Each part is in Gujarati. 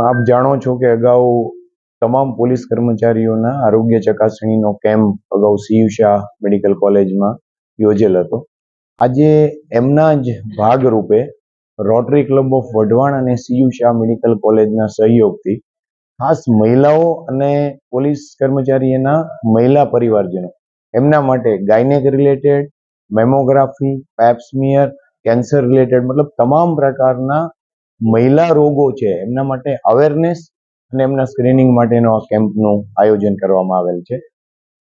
આપ જાણો છો કે અગાઉ તમામ પોલીસ કર્મચારીઓના આરોગ્ય ચકાસણીનો કેમ્પ અગાઉ સીયુ શાહ મેડિકલ કોલેજમાં યોજેલ હતો. આજે એમના જ ભાગરૂપે રોટરી ક્લબ ઓફ વઢવાણ અને સીયુ શાહ મેડિકલ કોલેજના સહયોગથી ખાસ મહિલાઓ અને પોલીસ કર્મચારીઓના મહિલા પરિવારજનો, એમના માટે gynaec related, mammography pap smear cancer related, મતલબ તમામ પ્રકારના મહિલા રોગો છે, એમના માટે અવેરનેસ અને એમના સ્ક્રીનિંગ માટેનો આ કેમ્પનું આયોજન કરવામાં આવેલ છે.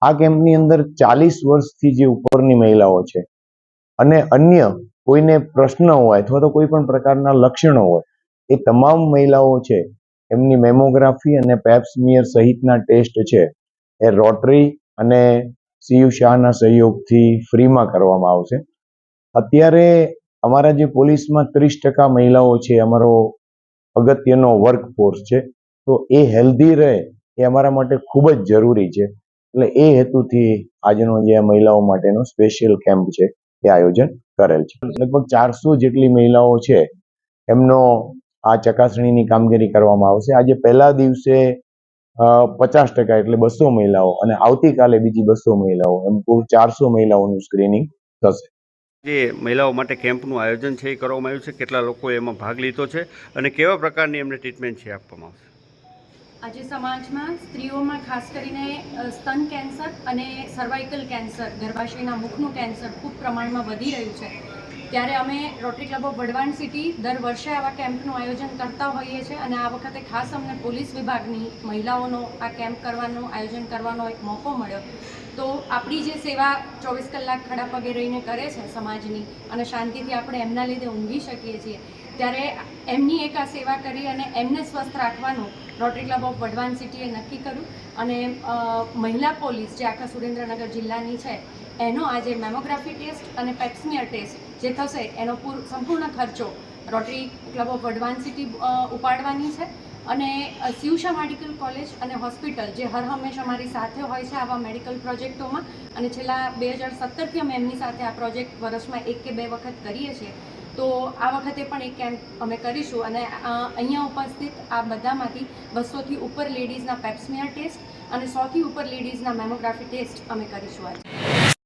આ કેમ્પની અંદર ચાલીસ વર્ષથી જે ઉપરની મહિલાઓ છે અને અન્ય કોઈને પ્રશ્ન હોય અથવા તો કોઈ પણ પ્રકારના લક્ષણો હોય, એ તમામ મહિલાઓ છે, એમની મેમોગ્રાફી અને પેપ્સમિયર સહિતના ટેસ્ટ છે, એ રોટરી અને સીયુ શાહના સહયોગથી ફ્રીમાં કરવામાં આવશે. અત્યારે અમારા જે પોલીસમાં ત્રીસ ટકા મહિલાઓ છે, અમારો અગત્યનો વર્કફોર્સ છે, તો એ હેલ્ધી રહે એ અમારા માટે ખૂબ જ જરૂરી છે. એટલે એ હેતુથી આજનો જે મહિલાઓ માટેનો સ્પેશિયલ કેમ્પ છે, એ આયોજન કરેલ છે. લગભગ ચારસો જેટલી મહિલાઓ છે, એમનો આ ચકાસણીની કામગીરી કરવામાં આવશે. આજે પહેલા દિવસે પચાસ ટકા એટલે બસો મહિલાઓ અને આવતીકાલે બીજી બસો મહિલાઓ, એમ કુલ ચારસો મહિલાઓનું સ્ક્રીનિંગ થશે. જે મહિલાઓ માટે કેમ્પનું આયોજન છે એ કરવામાં આવ્યું છે. કેટલા લોકોએ એમાં ભાગ લીધો છે અને કેવા પ્રકારની એમને ટ્રીટમેન્ટ છે આપવામાં આવશે? આજે સમાજમાં સ્ત્રીઓમાં ખાસ કરીને સ્તન કેન્સર અને સર્વાઇકલ કેન્સર, ગર્ભાશયના મુખનું કેન્સર ખૂબ પ્રમાણમાં વધી રહ્યું છે. ત્યારે અમે Rotary Club of Wadhwan City દર વર્ષે આવા કેમ્પનું આયોજન કરતા હોઈએ છીએ અને આ વખતે ખાસ અમને પોલીસ વિભાગની મહિલાઓનો આ કેમ્પ કરવાનું, આયોજન કરવાનો એક મોકો મળ્યો. તો આપણી જે સેવા ચોવીસ કલાક ખડા પગે રહીને કરે છે સમાજની અને શાંતિથી આપણે એમના લીધે ઊંઘી શકીએ છીએ, ત્યારે એમની એક આ સેવા કરી અને એમને સ્વસ્થ રાખવાનું રોટરી ક્લબ ઓફ વઢવાણ સિટીએ નક્કી કર્યું. અને મહિલા પોલીસ જે આખા સુરેન્દ્રનગર જિલ્લાની છે એનો આજે મેમોગ્રાફી ટેસ્ટ અને પેપ્સમિયર ટેસ્ટ જે થશે, એનો પૂર, સંપૂર્ણ ખર્ચો Rotary Club of Wadhwan City ઉપાડવાની છે. અને શિવશા મેડિકલ કોલેજ અને હોસ્પિટલ જે હર હંમેશ અમારી સાથે હોય છે આવા મેડિકલ પ્રોજેક્ટોમાં. અને છેલ્લા બે હજાર સત્તરથી અમે એમની સાથે આ પ્રોજેક્ટ વર્ષમાં એક કે બે વખત કરીએ છીએ. તો આ વખતે પણ એક કેમ્પ અમે કરીશું અને અહીંયા ઉપસ્થિત આ બધામાંથી બસોથી ઉપર લેડીઝના પેપ્સમિયર ટેસ્ટ અને સોથી ઉપર લેડીઝના મેમોગ્રાફી ટેસ્ટ અમે કરીશું આજે.